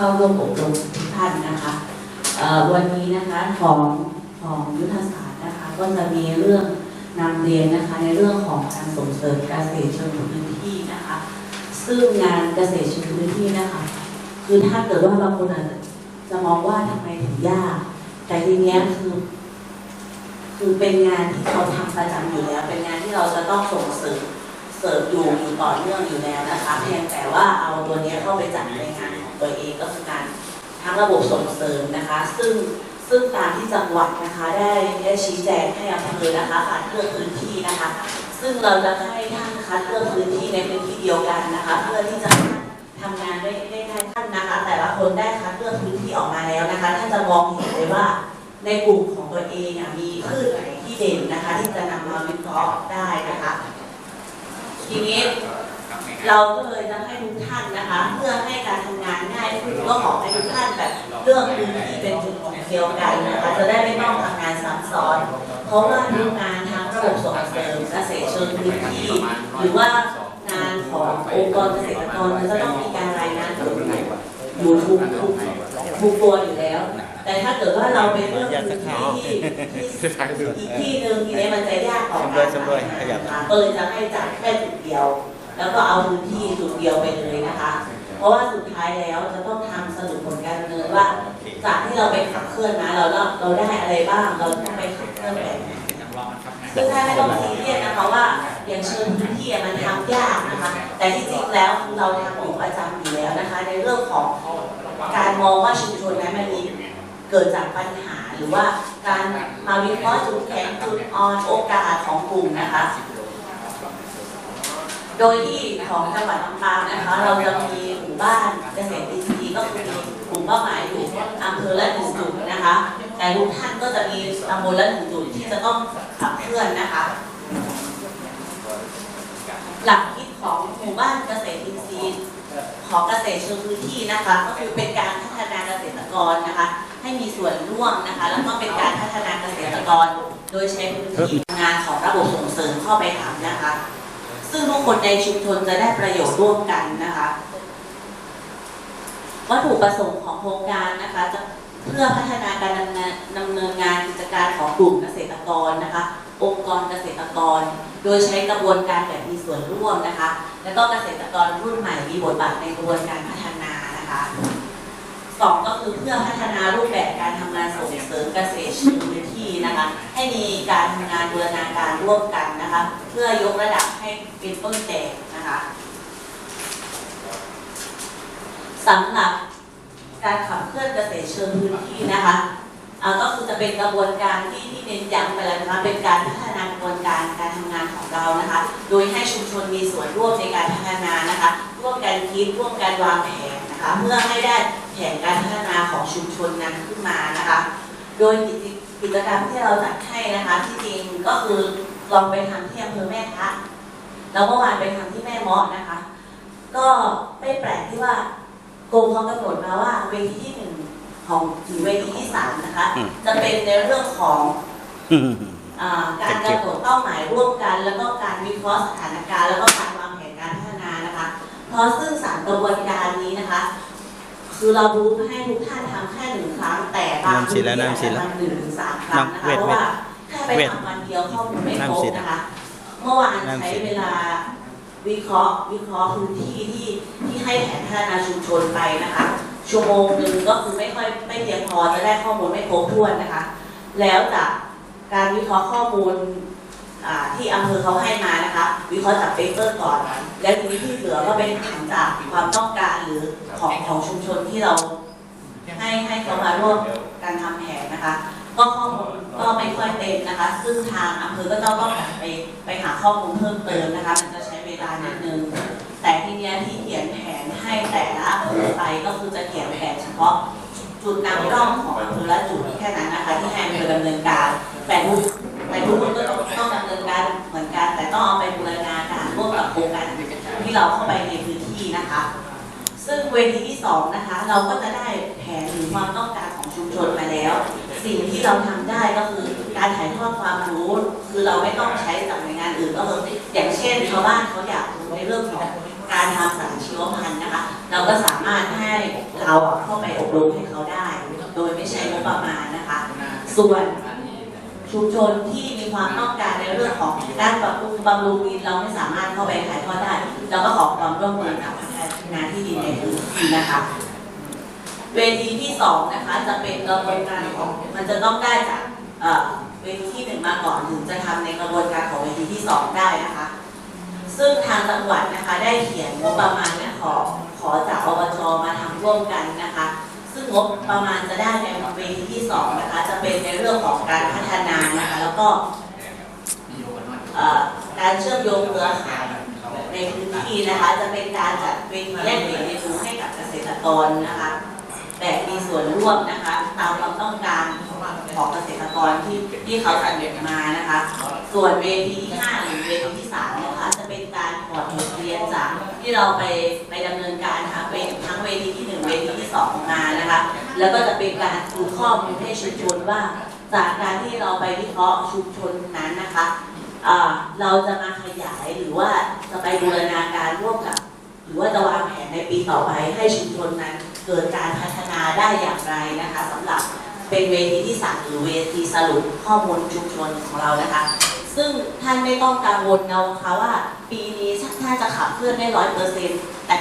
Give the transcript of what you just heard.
เข้าร่วมอบรมทุกท่านนะคะวันนี้นะคะของของยุทธศาสตร์นะคะก็จะมีเรื่องนำเรียนนะคะในเรื่องของการส่งเสริมเกษตรเชิงพื้นที่นะคะ ซึ่งงานเกษตรเชิงพื้นที่นะคะ คือถ้าเกิดว่าบางคนอาจจะมองว่าทำไมถึงยาก แต่ทีเนี้ยคือ คือเป็นงานที่เราทำประจำอยู่แล้ว เป็นงานที่เราจะต้องส่งเสริม เสริมอยู่อยู่ต่อเนื่องอยู่แล้วนะคะเพียงแต่ว่าเอาตัวนี้เข้าไปจัดในงานของตัวเองก็คือการทั้งระบบส่งเสริมนะคะ ซึ่งซึ่งตามที่จังหวัดนะคะได้ได้ชี้แจงให้อำเภอนะคะคัดเลือกพื้นที่นะคะ ซึ่งเราจะให้ท่านคัดเลือกพื้นที่ในพื้นที่เดียวกันนะคะ เพื่อที่จะทำงานได้ได้ได้ท่านนะคะ แต่ละคนได้คัดเลือกพื้นที่ออกมาแล้วนะคะท่านจะมองเห็นเลยว่าในกลุ่มของตัวเองมีพืชไหนที่เด่นนะคะ ที่จะนำมาวิเคราะห์ได้นะคะ ทีนี้เราก็เลยจะให้ทุกท่านนะคะ เพื่อให้การทำงานง่ายขึ้นก็ขอให้ทุกท่านแบบเลือกพื้นที่เป็นจุดของเดียวกันนะคะจะได้ไม่ต้องทำงานซ้ำซ้อน เพราะว่าทุกงานทั้งระบบส่งเสริมเกษตรเชิงพื้นที่หรือว่างานขององค์กรเกษตรกรมันจะต้องมีการรายงานตัวอยู่ทุกทุกทุกตัวอยู่แล้ว แต่ถ้าเกิดว่าเราไปเลือกพื้นที่ที่อีกที่หนึ่งทีนี้มันจะยากต่อการสำรวจขยับนะคะก็เลยจะให้จัดแค่จุดเดียว แล้วก็เอาพื้นที่จุดเดียวไปเลยนะคะ เพราะว่าสุดท้ายแล้วจะต้องทำสรุปผลการดำเนินว่าจากที่เราไปขับเคลื่อนมาเราเราเราได้อะไรบ้างเราต้องไปขับเคลื่อนแบบไหนซึ่งถ้าไม่ต้องซีเรียสนะคะว่าอย่างเชิญพื้นที่อะมันทำยากนะคะ แต่ที่จริงแล้วคือเราทำอยู่ประจำอยู่แล้วนะคะ ในเรื่องของการมองว่าชุมชนนั้นมันมี เกิดจากปัญหาหรือว่าการมาวิเคราะห์จุดแข็งจุดอ่อนโอกาสของกลุ่มนะคะ โดยที่ของจังหวัดลำปางนะคะเราจะมีหมู่บ้านเกษตรอินทรีย์ก็คือมีกลุ่มเป้าหมายอยู่อำเภอละหนึ่งจุดนะคะ แต่ทุกท่านก็จะมีตำบลละหนึ่งจุดที่จะต้องขับเคลื่อนนะคะ หลักคิดของหมู่บ้านเกษตรอินทรีย์ของเกษตรเชิงพื้นที่นะคะ ก็คือเป็นการพัฒนาเกษตรกรนะคะ ให้มีส่วนร่วมนะคะ แล้วก็เป็นการพัฒนาเกษตรกร โดยใช้พื้นที่งานของระบบส่งเสริมเข้าไปทำนะคะ ซึ่งทุกคนในชุมชนจะได้ประโยชน์ร่วมกันนะคะ วัตถุประสงค์ของโครงการนะคะจะเพื่อพัฒนาการดำเนินดำเนินงานกิจการของกลุ่มเกษตรกรนะคะ องค์กรเกษตรกร โดยใช้กระบวนการแบบมีส่วนร่วมนะคะ แล้วก็เกษตรกรรุ่นใหม่มีบทบาทในกระบวนการพัฒนานะคะ สองก็คือเพื่อพัฒนารูปแบบการทำงานส่งเสริมเกษตรเชิงพื้นที่นะคะ ให้มีการทำงานบูรณาการร่วมกันนะคะ เพื่อยกระดับให้เป็นต้นแบบนะคะสำหรับการขับเคลื่อนเกษตรเชิงพื้นที่นะคะอ่าก็คือจะเป็นกระบวนการที่ที่เน้นย้ำไปแล้วนะคะเป็นการพัฒนากระบวนการการทำงานของเรานะคะ โดยให้ชุมชนมีส่วนร่วมในการพัฒนานะคะ ร่วมกันคิดร่วมกันวางแผนนะคะ เพื่อให้ได้ ผนการพัฒนาของชุมชนนั้นขึ้นมานะคะ โดยกิจกิจกรรมที่เราจัดให้นะคะ ที่จริงก็คือลองไปทำที่อำเภอแม่ทะแล้วเมื่อวานไปทำที่แม่เมาะนะคะ ก็ไม่แปลกที่ว่ากรมเขากำหนดมาว่าเวทีที่หนึ่งของถึงเวทีที่สามนะคะอืมจะเป็นในเรื่องของอ่าการกำหนดเป้าหมายร่วมกัน แล้วก็การวิเคราะห์สถานการณ์แล้วก็การวางแผนการพัฒนานะคะ เพราะซึ่งสามกระบวนการนี้นะคะ คือเรารู้ให้ทุกท่านทำแค่หนึ่งครั้ง แต่บางน้ำฉีดแล้วพื้น้ำฉีดแล้วทำหนึ่งถึงสามครั้งนะคะน้ำเวทเพราะว่าแค่ไปเวททำวันเดียวข้อมูลไม่ครน้ำฉีบดอะนะคะเมื่อวานน้ำใช้ฉีดเวลาวิเคราะห์ วิเคราะห์พื้นที่ที่ที่ให้แผนพัฒนาชุมชนไปนะคะชั่วโมงหนึ่งก็คือไม่ค่อยไม่เพียงพอจะได้ข้อมูลไม่ครบถ้วนนะคะ แล้วจากการวิเคราะห์ข้อมูลอ่า ที่อำเภอเขาให้มานะคะ วิเคราะห์จากเปเปอร์ก่อน แล้วทีนี้ที่เหลือก็เป็นผลจากความต้องการหรือของของชุมชนที่เราให้ให้เขามาร่วมการทำแผนนะคะ ก็ข้อมูลก็ไม่ค่อยเต็มนะคะ ซึ่งทางอำเภอก็ต้องต้องไปไปหาข้อมูลเพิ่มเติมนะคะ มันจะใช้เวลานิดนึงแต่ทีเนี้ยที่เขียนแผนให้แต่ละอำเภอไปก็คือจะเขียนแผนเฉพาะจุดนำร่องของอำเภอละจุดแค่นั้นนะคะ ที่ให้อำเภอดำเนินการแต่ทุก แต่ทุกคนก็ต้องต้องดำเนินการเหมือนกัน แต่ต้องเอาไปบูรณาการร่วมกับโครงการที่เราเข้าไปในพื้นที่นะคะ ซึ่งเวทีที่สองนะคะ เราก็จะได้แผนหรือความต้องการของชุมชนมาแล้ว สิ่งที่เราทำได้ก็คือการถ่ายทอดความรู้ คือเราไม่ต้องใช้จากหน่วยงานอื่นก็คืออย่างเช่นชาวบ้านเขาอยากรู้ในเรื่องของการการทำสารชีวพันธุ์นะคะ เราก็สามารถให้เราเข้าไปอบรมให้เขาได้ โดยไม่ใช้งบประมาณนะคะ ส่วน ชุมชนที่มีความต้องการในเรื่องของการปรับปรุงบำรุงดินเราไม่สามารถเข้าไปถ่ายทอดได้เราก็ขอความร่วมมือกับพัฒนาที่ดินในพื้นที่นะคะเวทีที่สองนะคะจะเป็นกระบวนการของมันจะต้องได้จากเอ่อเวทีที่หนึ่งมาก่อนถึงจะทำในกระบวนการของเวทีที่สองได้นะคะ ซึ่งทางจังหวัดนะคะได้เขียนงบประมาณและขอขอจากอบจมาทำร่วมกันนะ งบประมาณจะได้ในเวทีที่สองนะคะ จะเป็นในเรื่องของการพัฒนานะคะแล้วก็การเชื่อมโยงเครือข่ายในพื้นที่นะคะ จะเป็นการจัดเวทีแลกเปลี่ยนเรียนรู้ให้กับเกษตรกรนะคะแบบมีส่วนร่วมนะคะ ตามความต้องการของเกษตรกรที่ที่เขาเสนอมานะคะ ส่วนเวทีที่ห้าหรือเวทีที่สามนะคะจะเป็นการถอดบทเรียนจากที่เราไปไปดำเนินการนะคะเป็นทั้งเวทีที่ เวทีที่สองมานะคะ แล้วก็จะเป็นการดูข้อมูลให้ชุมชนว่า จากการที่เราไปวิเคราะห์ชุมชนนั้นนะคะเราจะมาขยายหรือว่าจะไปบูรณาการร่วมกับ หรือว่าจะวางแผนในปีต่อไปให้ชุมชนนั้น เกิดการพัฒนาได้อย่างไรนะคะสำหรับเป็นเวทีที่สามหรือเวทีสรุปข้อมูลชุมชนของเรานะคะ ซึ่งท่านไม่ต้องกังวลนะคะว่า ปีนี้ถ้าจะขับเคลื่อนได้ร้อยเปอร์เซ็นต์แต่